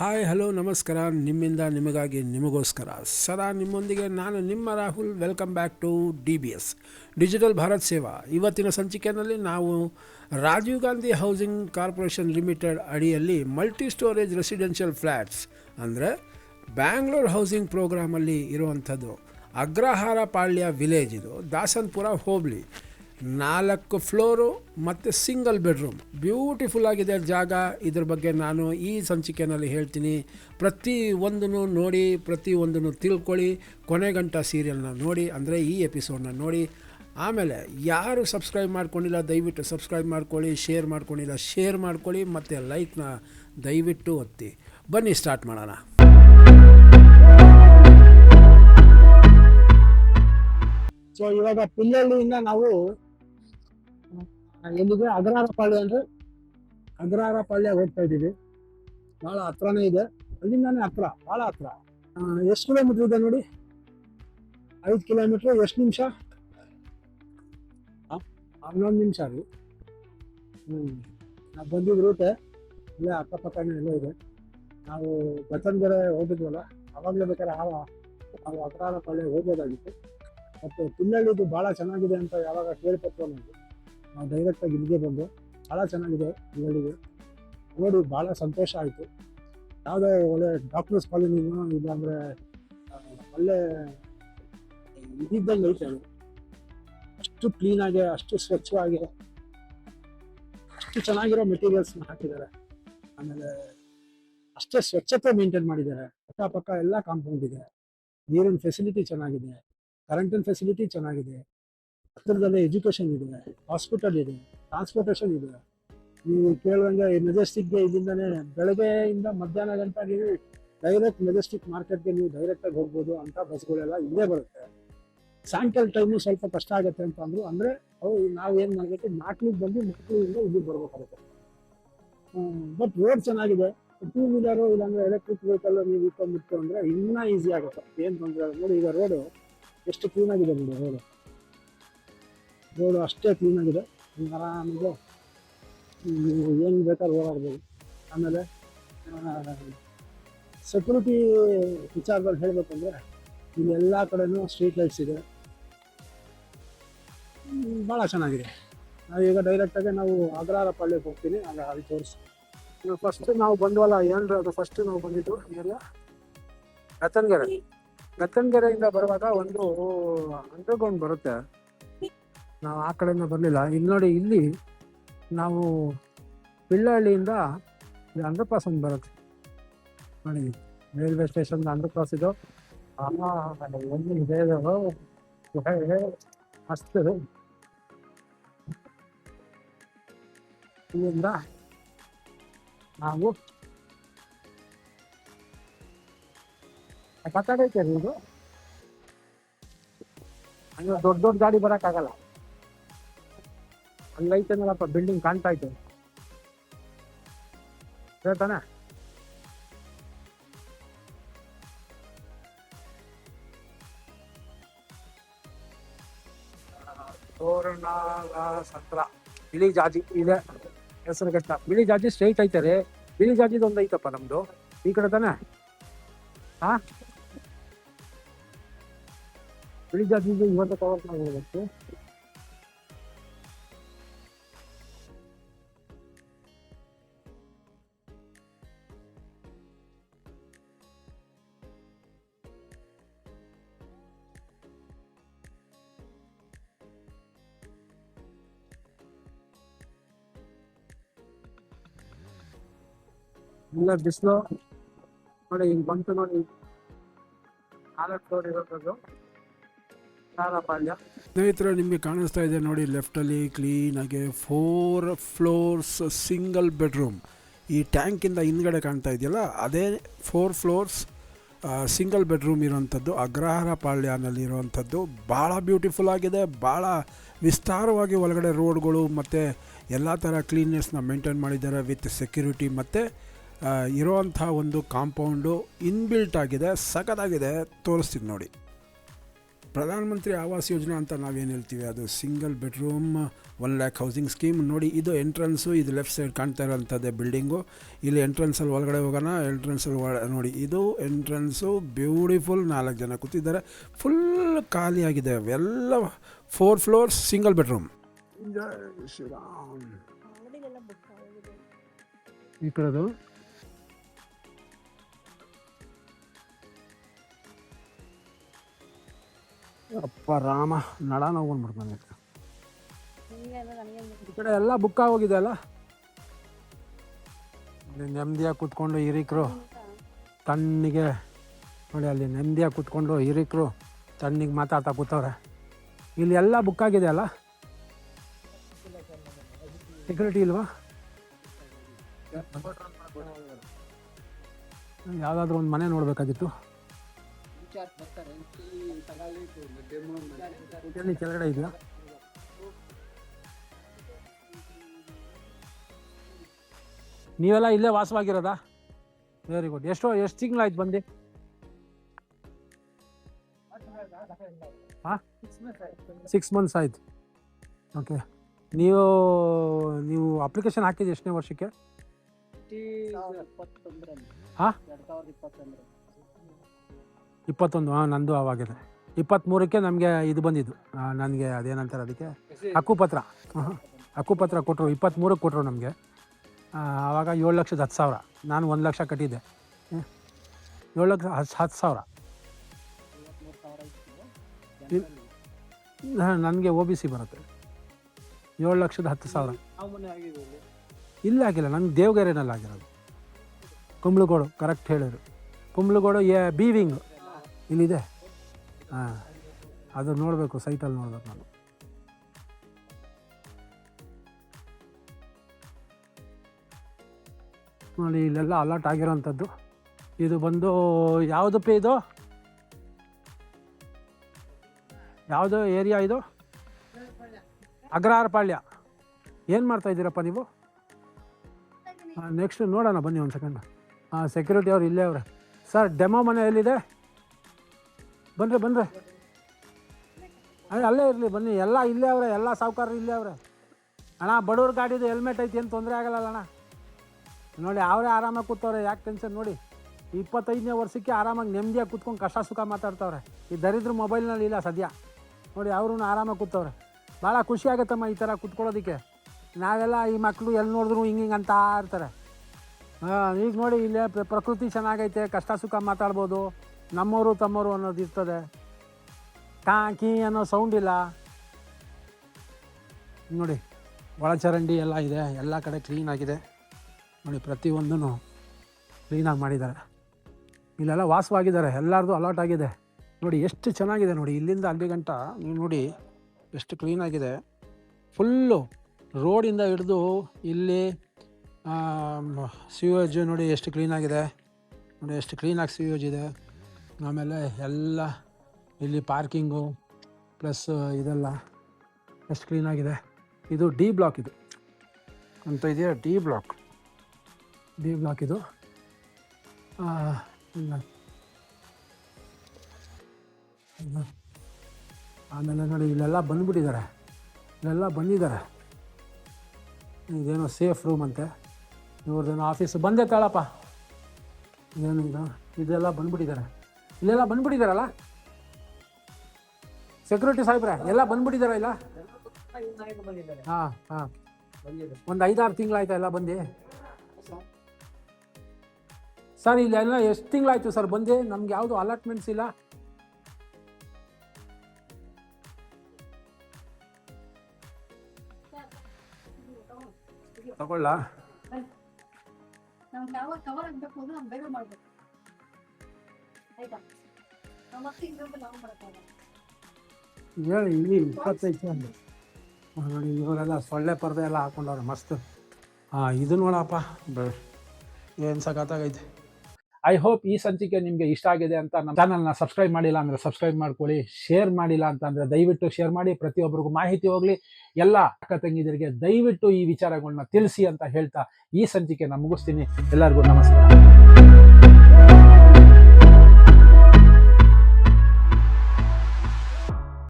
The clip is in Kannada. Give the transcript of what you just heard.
ಹಾಯ್, ಹಲೋ, ನಮಸ್ಕಾರ. ನಿಮ್ಮಿಂದ ನಿಮಗಾಗಿ, ನಿಮಗೋಸ್ಕರ. ಸದಾ ನಿಮ್ಮೊಂದಿಗೆ ನಾನು ನಿಮ್ಮ Rahul. Welcome back to D B S. Digital Bharat Seva. ಇವತ್ತಿನ ಸಂಚಿಕೆಯಲ್ಲಿ ನಾವು Rajiv Gandhi housing corporation limited ಅಡಿಯಲ್ಲಿ ಮಲ್ಟಿ ಸ್ಟೋರೇಜ್ ರೆಸಿಡೆನ್ಷಿಯಲ್ ಫ್ಲ್ಯಾಟ್ಸ್ ಅಂದರೆ ಬ್ಯಾಂಗ್ಳೂರ್ ಹೌಸಿಂಗ್ ಪ್ರೋಗ್ರಾಮಲ್ಲಿ ಇರುವಂಥದ್ದು. ಅಗ್ರಹಾರ ಪಾಳ್ಯ ವಿಲೇಜ್ ಇದು. ದಾಸನ್ಪುರ ಹೋಬಳಿ. ನಾಲ್ಕು ಫ್ಲೋರು ಮತ್ತು ಸಿಂಗಲ್ ಬೆಡ್ರೂಮ್. ಬ್ಯೂಟಿಫುಲ್ ಆಗಿದೆ ಜಾಗ. ಇದ್ರ ಬಗ್ಗೆ ನಾನು ಈ ಸಂಚಿಕೆಯಲ್ಲಿ ಹೇಳ್ತೀನಿ. ಪ್ರತಿ ಒಂದನ್ನು ನೋಡಿ, ಪ್ರತಿ ಒಂದನ್ನು ತಿಳ್ಕೊಳ್ಳಿ. ಕೊನೆಗಂಟ ಸೀರಿಯಲ್ನ ನೋಡಿ, ಅಂದರೆ ಈ ಎಪಿಸೋಡ್ನ ನೋಡಿ. ಆಮೇಲೆ ಯಾರು ಸಬ್ಸ್ಕ್ರೈಬ್ ಮಾಡ್ಕೊಂಡಿಲ್ಲ, ದಯವಿಟ್ಟು ಸಬ್ಸ್ಕ್ರೈಬ್ ಮಾಡ್ಕೊಳ್ಳಿ ಶೇರ್ ಮಾಡ್ಕೊಂಡಿಲ್ಲ ಶೇರ್ ಮಾಡ್ಕೊಳ್ಳಿ, ಮತ್ತು ಲೈಕ್ನ ದಯವಿಟ್ಟು ಒತ್ತಿ. ಬನ್ನಿ ಸ್ಟಾರ್ಟ್ ಮಾಡೋಣ. ಸೊ ಇವಾಗ ಪುಲ್ಲಳ್ಳಿಯಿಂದ ನಾವು ಎಲ್ಲಿಗೆ ಅಗ್ರಹಾರ ಪಾಳ್ಯ ಅಂದ್ರೆ ಅಗ್ರಹಾರ ಹೋಗ್ತಾ ಇದ್ದೀವಿ. ಬಹಳ ಹತ್ರನೇ ಇದೆ. ಅಲ್ಲಿಂದಾನೇ ಹತ್ರ ಬಹಳ ಹತ್ರ. ಎಷ್ಟು ಕಿಲೋಮೀಟರ್ ಇದೆ ನೋಡಿ? ಐದು ಕಿಲೋಮೀಟರ್ ಎಷ್ಟು ನಿಮಿಷ? ಹನ್ನೊಂದು ನಿಮಿಷ ಅದು ಹ್ಞೂ ನಾವು ಬಂದಿದ್ದ ರೂಟೆ ಇಲ್ಲೇ ಅಕ್ಕಪಕ್ಕನೇ ಎಲ್ಲ ಇದೆ. ನಾವು ಬಚನ್ಗೆರೆ ಹೋಗಿದ್ವಲ್ಲ ಅವಾಗಲೇ ಬೇಕಾದ್ರೆ ಆ ನಾವು ಅಗ್ರಹಾರ ಪಾಳ್ಯ ಹೋಗ್ಬೋದಾಗಿತ್ತು. ಮತ್ತು ತಿನ್ನಳ್ಳಿದು ಭಾಳ ಚೆನ್ನಾಗಿದೆ ಅಂತ ಯಾವಾಗ ಕೇಳ್ಪಟ್ಟು ನಮಗೆ. ನಾವು ಡೈರೆಕ್ಟಾಗಿ ಇಲ್ಲಿಗೆ ಬಂದು ಭಾಳ ಚೆನ್ನಾಗಿದೆ ಇಲ್ಲಿಗೆ. ನೋಡಿ ಭಾಳ ಸಂತೋಷ ಆಯಿತು. ಯಾವುದೇ ಒಳ್ಳೆ ಡಾಕ್ಟರ್ಸ್ ಕಾಲೇಜಿನೋ ಇಲ್ಲಾಂದರೆ ಒಳ್ಳೆ ಇದ್ದಂಗೆ ಐತೆ ಅದು. ಅಷ್ಟು ಕ್ಲೀನಾಗಿ ಅಷ್ಟು ಸ್ವಚ್ಛವಾಗಿ, ಅಷ್ಟು ಚೆನ್ನಾಗಿರೋ ಮೆಟೀರಿಯಲ್ಸ್ನ ಹಾಕಿದ್ದಾರೆ. ಆಮೇಲೆ ಅಷ್ಟೇ ಸ್ವಚ್ಛತೆ ಮೇಂಟೈನ್ ಮಾಡಿದ್ದಾರೆ. ಅಕ್ಕಪಕ್ಕ ಎಲ್ಲ ಕಾಂಪೌಂಡ್ ಇದೆ. ನೀರಿನ ಫೆಸಿಲಿಟಿ ಚೆನ್ನಾಗಿದೆ. ಕರೆಂಟಿನ ಫೆಸಿಲಿಟಿ ಚೆನ್ನಾಗಿದೆ. ಹತ್ತಿರದಲ್ಲೇ ಎಜುಕೇಷನ್ ಇದೆ ಹಾಸ್ಪಿಟಲ್ ಇದೆ ಟ್ರಾನ್ಸ್ಪೋರ್ಟೇಷನ್ ಇದೆ. ನೀವು ಕೇಳುವಂಗೆ ಮೆಜೆಸ್ಟಿಕ್ಗೆ ಇಲ್ಲಿಂದನೇ ಬೆಳಗ್ಗೆಯಿಂದ ಮಧ್ಯಾಹ್ನ ಗಂಟ ನೀವು ಡೈರೆಕ್ಟ್ ಮೆಜೆಸ್ಟಿಕ್ ಮಾರ್ಕೆಟ್ಗೆ ನೀವು ಡೈರೆಕ್ಟಾಗಿ ಹೋಗ್ಬೋದು ಅಂತ ಬಸ್ಗಳೆಲ್ಲ ಇಲ್ಲೇ ಬರುತ್ತೆ. ಸಾಯಂಕಾಲ ಟೈಮು ಸ್ವಲ್ಪ ಕಷ್ಟ ಆಗುತ್ತೆ ಅಂತ ಅಂದರು, ಅಂದರೆ ಅವು ನಾವು ಏನು ಮಾಡಬೇಕು ನಾಲ್ಕು ಬಂದು ಮಕ್ಕಳಿಂದ ಇಲ್ಲಿಗೆ ಬರ್ಬೇಕಾಗುತ್ತೆ. ಬಟ್ ರೋಡ್ ಚೆನ್ನಾಗಿದೆ. ಟೂ ವೀಲರು ಇಲ್ಲಾಂದರೆ ಎಲೆಕ್ಟ್ರಿಕ್ ವೆಹಿಕಲ್ ನೀವು ಇಟ್ಕೊಂಡ್ಬಿಟ್ಟು ಅಂದರೆ ಇನ್ನೂ ಈಸಿ ಆಗುತ್ತೆ. ಏನು ತೊಂದರೆ. ನೋಡಿ ಈಗ ರೋಡು ಎಷ್ಟು ಕ್ಲೀನಾಗಿದೆ ನೋಡಿ ರೋಡು ರೋಡು ಅಷ್ಟೇ ಕ್ಲೀನ್ ಆಗಿದೆ. ನೀವು ಆರಾಮಿಗೆ ಏನು ಬೇಕಾದ್ರೂ ಓಡಾಡ್ಬೋದು ಆಮೇಲೆ ಸೆಕ್ಯೂರಿಟಿ ವಿಚಾರದಲ್ಲಿ ಹೇಳಬೇಕಂದ್ರೆ, ಇಲ್ಲಿ ಎಲ್ಲ ಕಡೆನೂ ಸ್ಟ್ರೀಟ್ ಲೈಟ್ಸ್ ಇದೆ. ಭಾಳ ಚೆನ್ನಾಗಿದೆ. ನಾವು ಈಗ ಡೈರೆಕ್ಟಾಗಿ ನಾವು ಅಗ್ರಹಾರ ಪಳ್ಳಿಗೆ ಹೋಗ್ತೀನಿ. ಆಗ ಅಲ್ಲಿ ತೋರಿಸಿ. ಫಸ್ಟ್ ನಾವು ಬಂದವಲ್ಲ, ಏನ್ರಿ ಅದು ಫಸ್ಟ್ ನಾವು ಬಂದಿದ್ದು? ಎಲ್ಲ ರತನ್ಗೆರೆ. ರತನ್ಗೆರೆಯಿಂದ ಬರುವಾಗ ಒಂದು ಅಂಡರ್ಗ್ರೌಂಡ್ ಬರುತ್ತೆ. ನಾವು ಆ ಕಡೆಯಿಂದ ಬರಲಿಲ್ಲ. ಇಲ್ಲಿ ನೋಡಿ, ಇಲ್ಲಿ ನಾವು ಪಿಳ್ಳಹಳ್ಳಿಯಿಂದ ಇದು ಅಂಡರ್ ಪಾಸ್ ಒಂದು ಬರುತ್ತೆ. ನೋಡಿ, ರೈಲ್ವೆ ಸ್ಟೇಷನ್ ಅಂಡರ್ ಪಾಸ್ ಇದು ಒಂದು ಇದೆ ಅಷ್ಟು. ಇಲ್ಲಿಂದ ನಾವು ಕತ್ತಡೈತೆ ರೀ ಇದು. ದೊಡ್ಡ ದೊಡ್ಡ ಗಾಡಿ ಬರಕ್ಕಾಗಲ್ಲ. ಅಲ್ಲೈತೆ ನೋಡಪ್ಪ ಬಿಲ್ಡಿಂಗ್ ಕಾಣ್ತಾ ಇತ್ತು. ಹೇಳ್ತಾನೆ ಬಿಳಿ ಜಾಜಿ ಇದೆ. ಹೆಸರು ಕಷ್ಟ. ಬಿಳಿ ಜಾಜಿ ಸ್ಟ್ರೈಟ್ ಐತೆ ರೀ. ಬಿಳಿ ಜಾಜಿದು ಒಂದು ಐತಪ್ಪ ನಮ್ದು. ಈ ಕಡೆ ತಾನೆ? ಹಾ ಬಿಳಿ ಜಾಜಿದು ಇವತ್ತು ಕವರ್ ಇಲ್ಲ ಬಿಸಿಲು ನೋಡಿ, ಹಿಂಗ್ ಬಂತು ನೋಡಿ. ನಾಲ್ಕು ಫ್ಲೋರ್ ಇರೋದು ಸ್ನೇಹಿತರೆ, ನಿಮಗೆ ಕಾಣಿಸ್ತಾ ಇದೆ ನೋಡಿ ಲೆಫ್ಟಲ್ಲಿ ಕ್ಲೀನಾಗಿ ಫೋರ್ ಫ್ಲೋರ್ಸ್ ಸಿಂಗಲ್ ಬೆಡ್ರೂಮ್ ಈ ಟ್ಯಾಂಕಿಂದ ಹಿಂದ್ಗಡೆ ಕಾಣ್ತಾ ಇದೆಯಲ್ಲ, ಅದೇ ಫೋರ್ ಫ್ಲೋರ್ಸ್ ಸಿಂಗಲ್ ಬೆಡ್ರೂಮ್ ಇರೋವಂಥದ್ದು, ಅಗ್ರಹಾರ ಪಾಳ್ಯನಲ್ಲಿ ಇರುವಂಥದ್ದು. ಭಾಳ ಬ್ಯೂಟಿಫುಲ್ ಆಗಿದೆ, ಭಾಳ ವಿಸ್ತಾರವಾಗಿ ಒಳಗಡೆ ರೋಡ್ಗಳು ಮತ್ತು ಎಲ್ಲ ಥರ ಕ್ಲೀನ್ನೆಸ್ನ ಮೇಂಟೈನ್ ಮಾಡಿದ್ದಾರೆ ವಿತ್ ಸೆಕ್ಯೂರಿಟಿ ಮತ್ತು ಇರೋವಂಥ ಒಂದು ಕಾಂಪೌಂಡು ಇನ್ಬಿಲ್ಟ್ ಆಗಿದೆ ಸಖತ್ತಾಗಿದೆ ತೋರಿಸ್ತೀವಿ ನೋಡಿ. ಪ್ರಧಾನಮಂತ್ರಿ ಆವಾಸ್ ಯೋಜನಾ ಅಂತ ನಾವೇನು ಹೇಳ್ತೀವಿ ಅದು single bedroom one lakh housing scheme. ನೋಡಿ ಇದು ಎಂಟ್ರೆನ್ಸು ಇದು ಲೆಫ್ಟ್ ಸೈಡ್ ಕಾಣ್ತಾ ಇರೋಂಥದ್ದೇ ಬಿಲ್ಡಿಂಗು. ಇಲ್ಲಿ ಎಂಟ್ರೆನ್ಸಲ್ಲಿ ಒಳಗಡೆ ಹೋಗೋಣ ಎಂಟ್ರೆನ್ಸಲ್ಲಿ ಒಳ ನೋಡಿ ಇದು ಎಂಟ್ರೆನ್ಸು ಬ್ಯೂಟಿಫುಲ್ ನಾಲ್ಕು ಜನ ಕೂತಿದ್ದಾರೆ. ಫುಲ್ ಖಾಲಿಯಾಗಿದೆ ಎಲ್ಲ ಫೋರ್ ಫ್ಲೋರ್ಸ್ ಸಿಂಗಲ್ ಬೆಡ್ರೂಮ್. ಈ ಕಡೆದು? ಅಪ್ಪ ರಾಮ ನಡ ನೋವು ಬಂದ್ಬಿಡ್ತು ನನಗೆ ಈ ಕಡೆ ಎಲ್ಲ ಬುಕ್ ಆಗೋಗಿದೆ ಅಲ್ಲ? ಅಲ್ಲಿ ನೆಮ್ಮದಿಯಾಗಿ ಕುತ್ಕೊಂಡು ಹಿರಿಕರು ತಣ್ಣಿಗೆ ನೋಡಿ ಅಲ್ಲಿ ನೆಮ್ಮದಿಯಾಗಿ ಕುತ್ಕೊಂಡು ಹಿರಿಕರು ತಣ್ಣಿಗೆ ಮಾತಾಡ್ತಾ ಕೂತವ್ರೆ. ಇಲ್ಲಿ ಎಲ್ಲ ಬುಕ್ ಆಗಿದೆ ಅಲ್ಲ? ಸೆಕ್ಯೂರಿಟಿ ಇಲ್ವಾ? ಯಾವುದಾದ್ರೂ ಒಂದು ಮನೆ ನೋಡಬೇಕಾಗಿತ್ತು. ಎಲ್ಲಿ ಕೆಳಗಡೆ ಇದೆಯಾ? ನೀವೆಲ್ಲ ಇಲ್ಲೇ ವಾಸವಾಗಿರೋದಾ? ವೆರಿ ಗುಡ್ ಎಷ್ಟು ಎಷ್ಟು ತಿಂಗಳಾಯ್ತು ಬಂದು? ಹಾಂ? ಸಿಕ್ಸ್ ಮಂತ್ಸ್ ಆಯ್ತು ಓಕೆ ನೀವು ನೀವು ಅಪ್ಲಿಕೇಶನ್ ಹಾಕಿದ್ದು ಎಷ್ಟನೇ ವರ್ಷಕ್ಕೆ? ಹಾಂ? ಇಪ್ಪತ್ತೊಂದು ಹಾಂ ನಂದು ಆವಾಗಿದೆ ಇಪ್ಪತ್ತ್ಮೂರಕ್ಕೆ ನಮಗೆ ಇದು ಬಂದಿದ್ದು. ನನಗೆ ಅದೇನಂತಾರೆ ಅದಕ್ಕೆ? ಹಕ್ಕುಪತ್ರ. ಹಾಂ ಹಕ್ಕುಪತ್ರ ಕೊಟ್ಟರು ಇಪ್ಪತ್ತ್ಮೂರಕ್ಕೆ ಕೊಟ್ಟರು ನಮಗೆ. ಆವಾಗ ಏಳು ಲಕ್ಷದ ಹತ್ತು ಸಾವಿರ. ನಾನು ಒಂದು ಲಕ್ಷ ಕಟ್ಟಿದ್ದೆ. ಹ್ಞೂ ಏಳು ಲಕ್ಷ ಹತ್ತು ಹತ್ತು ಸಾವಿರ. ನನಗೆ ಒ ಬಿ ಸಿ ಬರುತ್ತೆ. ಏಳು ಲಕ್ಷದ ಹತ್ತು ಸಾವಿರ. ಇಲ್ಲ ಆಗಿಲ್ಲ ನಂಗೆ ದೇವಗೆರೆನಲ್ಲಿ ಆಗಿರೋದು ಕುಂಬ್ಳಗೋಡು ಕರೆಕ್ಟ್ ಹೇಳಿದ್ರು. Kumbalgodu A B wing. ಇಲ್ಲಿದೆ? ಹಾಂ. ಅದು ನೋಡಬೇಕು ಸೈಟಲ್ಲಿ ನೋಡಬೇಕು ನಾನು. ನೋಡಿ, ಇಲ್ಲೆಲ್ಲ ಅಲರ್ಟ್ ಆಗಿರೋಂಥದ್ದು. ಇದು ಬಂದು ಯಾವುದಪ್ಪ ಇದು? ಯಾವುದು ಏರಿಯಾ ಇದು? ಅಗ್ರಹಾರಪಾಳ್ಯ. ಏನು ಮಾಡ್ತಾ ಇದ್ದೀರಪ್ಪ ನೀವು? ನೆಕ್ಸ್ಟ್ ನೋಡೋಣ, ಬನ್ನಿ ಒಂದು ಸೆಕೆಂಡ್ ಹಾಂ ಸೆಕ್ಯೂರಿಟಿ ಅವ್ರು ಇಲ್ಲೇ ಅವ್ರೆ. ಸರ್ ಡೆಮೋ ಮನೆ ಎಲ್ಲಿದೆ? ಬನ್ರಿ ಬನ್ನಿರಿ ಅಣ್ಣ ಅಲ್ಲೇ ಇರಲಿ, ಬನ್ನಿ. ಎಲ್ಲ ಇಲ್ಲೇ ಅವ್ರೆ, ಎಲ್ಲ ಸಾವುಕಾರರು ಇಲ್ಲೇ ಅವ್ರೆ. ಅಣ್ಣ, ಬಡವ್ರ ಗಾಡಿದು ಹೆಲ್ಮೆಟ್ ಐತಿ, ಏನು ತೊಂದರೆ ಆಗಲ್ಲ ಅಣ್ಣ. ನೋಡಿ, ಅವರೇ ಆರಾಮಾಗಿ ಕೂತವ್ರೆ, ಯಾಕೆ ಟೆನ್ಷನ್ ನೋಡಿ, ಇಪ್ಪತ್ತೈದನೇ ವರ್ಷಕ್ಕೆ ಆರಾಮಾಗಿ ನೆಮ್ಮದಿಯಾಗಿ ಕೂತ್ಕೊಂಡು ಕಷ್ಟ ಸುಖ ಮಾತಾಡ್ತವ್ರೆ. ಈ ದರಿದ್ರ ಮೊಬೈಲ್ನಲ್ಲಿ ಇಲ್ಲ ಸದ್ಯ. ನೋಡಿ ಅವ್ರೂ ಆರಾಮಾಗಿ ಕೂತವ್ರೆ. ಭಾಳ ಖುಷಿ ಆಗುತ್ತಮ್ಮ ಈ ಥರ ಕೂತ್ಕೊಳ್ಳೋದಕ್ಕೆ. ನಾವೆಲ್ಲ ಈ ಮಕ್ಕಳು ಎಲ್ಲಿ ನೋಡಿದ್ರು ಹಿಂಗೆ ಹಿಂಗೆ ಅಂತ ಇರ್ತಾರೆ. ಹಾಂ, ಈಗ ನೋಡಿ, ಇಲ್ಲೇ ಪ್ರ- ಪ್ರಕೃತಿ ಚೆನ್ನಾಗೈತೆ, ಕಷ್ಟ ಸುಖ ಮಾತಾಡ್ಬೋದು. ನಮ್ಮವರು ತಮ್ಮವರು ಅನ್ನೋದು ಇರ್ತದೆ. ಕಾಕಿ ಅನ್ನೋ ಸೌಂಡ್ ಇಲ್ಲ. ನೋಡಿ, ಒಳಚರಂಡಿ ಎಲ್ಲ ಇದೆ, ಎಲ್ಲ ಕಡೆ ಕ್ಲೀನಾಗಿದೆ ನೋಡಿ ಪ್ರತಿಯೊಂದೂ ಕ್ಲೀನಾಗಿ ಮಾಡಿದ್ದಾರೆ. ಇಲ್ಲೆಲ್ಲ ವಾಸವಾಗಿದ್ದಾರೆ, ಎಲ್ಲರದು ಅಲಾಟ್ ಆಗಿದೆ. ನೋಡಿ, ಎಷ್ಟು ಚೆನ್ನಾಗಿದೆ ನೋಡಿ, ಇಲ್ಲಿಂದ ಅಲ್ಲಿ ಗಂಟ ನೀವು ನೋಡಿ, ಎಷ್ಟು ಕ್ಲೀನಾಗಿದೆ ಫುಲ್ಲು ರೋಡಿಂದ ಹಿಡಿದು ಇಲ್ಲಿ ಸಿವೇಜ್ ನೋಡಿ, ಎಷ್ಟು ಕ್ಲೀನಾಗಿದೆ ನೋಡಿ, ಎಷ್ಟು ಕ್ಲೀನಾಗಿ ಸಿವೇಜ್ ಇದೆ. ಆಮೇಲೆ ಎಲ್ಲ ಇಲ್ಲಿ ಪಾರ್ಕಿಂಗು ಪ್ಲಸ್ ಇದೆಲ್ಲ ಎಷ್ಟು ಕ್ಲೀನಾಗಿದೆ ಇದು ಡಿ ಬ್ಲಾಕ್ ಇದು. ಅಂತ ಇದೆಯಾ? ಡಿ ಬ್ಲಾಕ್ ಡಿ ಬ್ಲಾಕ್ ಇದು. ಆಮೇಲೆ ನೋಡಿ ಇಲ್ಲೆಲ್ಲ ಬಂದುಬಿಟ್ಟಿದ್ದಾರೆ. ಇಲ್ಲೆಲ್ಲ ಬಂದಿದ್ದಾರೆ. ಇದೇನೋ ಸೇಫ್ ರೂಮ್ ಅಂತೆ. ಇವ್ರದ್ದೇನೋ ಆಫೀಸ್ ಬಂದೆ ತಾಳಪ್ಪ ಇದೇನು ಇದು. ಇದೆಲ್ಲ ಬಂದ್ಬಿಟ್ಟಿದ್ದಾರೆ. ಇಲ್ಲೆಲ್ಲ ಬಂದ್ಬಿಟ್ಟಿದಾರಲ್ಲ? ಸೆಕ್ಯೂರಿಟಿ ಸಾಹೇಬ್ರೆ, ಎಲ್ಲ ಬಂದ್ಬಿಟ್ಟಿದಾರ ಇಲ್ಲ? ಹಾಂ ಹಾಂ. ಒಂದು ಐದಾರು ತಿಂಗಳಾಯ್ತಾ ಎಲ್ಲ ಬಂದು? ಸರ್, ಇಲ್ಲೆಲ್ಲ ಎಷ್ಟು ತಿಂಗಳಾಯ್ತು ಸರ್ ಬಂದು? ನಮ್ಗೆ ಯಾವುದು ಅಲಾಟ್ಮೆಂಟ್ಸ್ ಇಲ್ಲ. ತಗೊಳ್ಳ. ಹೇಳಿ, ಇಲ್ಲಿ ಇಪ್ಪತ್ತೈದು ನೋಡಿ, ಇವರೆಲ್ಲ ಸೊಳ್ಳೆ ಪರ್ದೆ ಎಲ್ಲ ಹಾಕೊಂಡವ್ರೆ, ಮಸ್ತ್. ಹಾಂ ಇದು ನೋಡಪ್ಪ ಏನು ಸಖತ್ತಾಗೈತೆ. ಐ ಹೋಪ್ ಈ ಸಂಚಿಕೆ ನಿಮಗೆ ಇಷ್ಟ ಆಗಿದೆ ಅಂತ ನಮ್ಮ ಚಾನಲ್ನ ಸಬ್ಸ್ಕ್ರೈಬ್ ಮಾಡಿಲ್ಲ ಅಂದರೆ ಸಬ್ಸ್ಕ್ರೈಬ್ ಮಾಡ್ಕೊಳ್ಳಿ ಶೇರ್ ಮಾಡಿಲ್ಲ ಅಂತ ಅಂದರೆ ದಯವಿಟ್ಟು ಶೇರ್ ಮಾಡಿ, ಪ್ರತಿಯೊಬ್ಬರಿಗೂ ಮಾಹಿತಿ ಹೋಗಲಿ. ಎಲ್ಲ ಅಕ್ಕ ತಂಗಿದರಿಗೆ ದಯವಿಟ್ಟು ಈ ವಿಚಾರಗಳನ್ನ ತಿಳಿಸಿ ಅಂತ ಹೇಳ್ತಾ ಈ ಸಂಚಿಕೆನ ಮುಗಿಸ್ತೀನಿ. ಎಲ್ಲರಿಗೂ ನಮಸ್ಕಾರ.